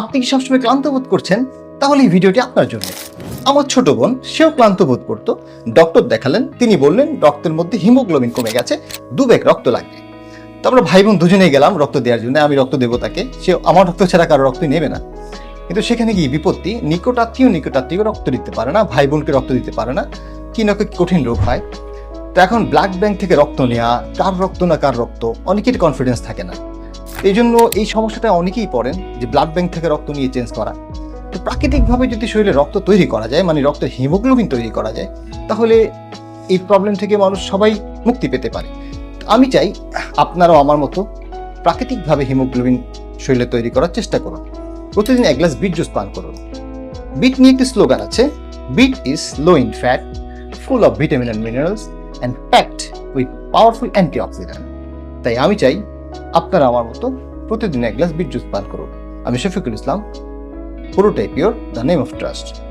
আপনি কি সবসময় ক্লান্ত বোধ করছেন? তাহলে এই ভিডিওটি আপনার জন্য। আমার ছোট বোন, সেও ক্লান্ত বোধ করতো। ডক্টর দেখালেন, তিনি বললেন, রক্তের মধ্যে হিমোগ্লোবিন কমে গেছে, দু ব্যাগ রক্ত লাগবে। তারপরে ভাই বোন দুজনেই গেলাম রক্ত দেওয়ার জন্য, আমি রক্ত দেবো তাকে সে আমার রক্ত ছাড়া কারও রক্ত নেবে না। কিন্তু সেখানে গিয়ে বিপত্তি? নিকটাত্মীয় নিকটাত্মীয় রক্ত দিতে পারে না ভাই বোনকে রক্ত দিতে পারে না, কি না কঠিন রোগ হয়। তো এখন ব্লাড ব্যাংক থেকে রক্ত নেওয়া কার রক্ত না কার রক্ত, অনেকের কনফিডেন্স থাকে না। এই জন্য এই সমস্যাটা অনেকেই পড়েন যে ব্লাড ব্যাংক থেকে রক্ত নিয়ে চেঞ্জ করা। তো প্রাকৃতিকভাবে যদি শরীরে রক্ত তৈরি করা যায় মানে রক্তের হিমোগ্লোবিন তৈরি করা যায়, তাহলে এই প্রবলেম থেকে মানুষ সবাই মুক্তি পেতে পারে। আমি চাই আপনারাও আমার মতো প্রাকৃতিকভাবে হিমোগ্লোবিন শরীরে তৈরি করার চেষ্টা করুন। প্রতিদিন এক গ্লাস বিট জুস পান করুন। বিট নিয়ে একটি স্লোগান আছে beet is low in fat full of vitamin and minerals and packed with powerful antioxidant তাই আমি চাই আপনারা আমার মতো প্রতিদিন এক গ্লাস বিট জুস পান করুন। আমি শফিকুল ইসলাম, পুরোটাই pure, the name of trust.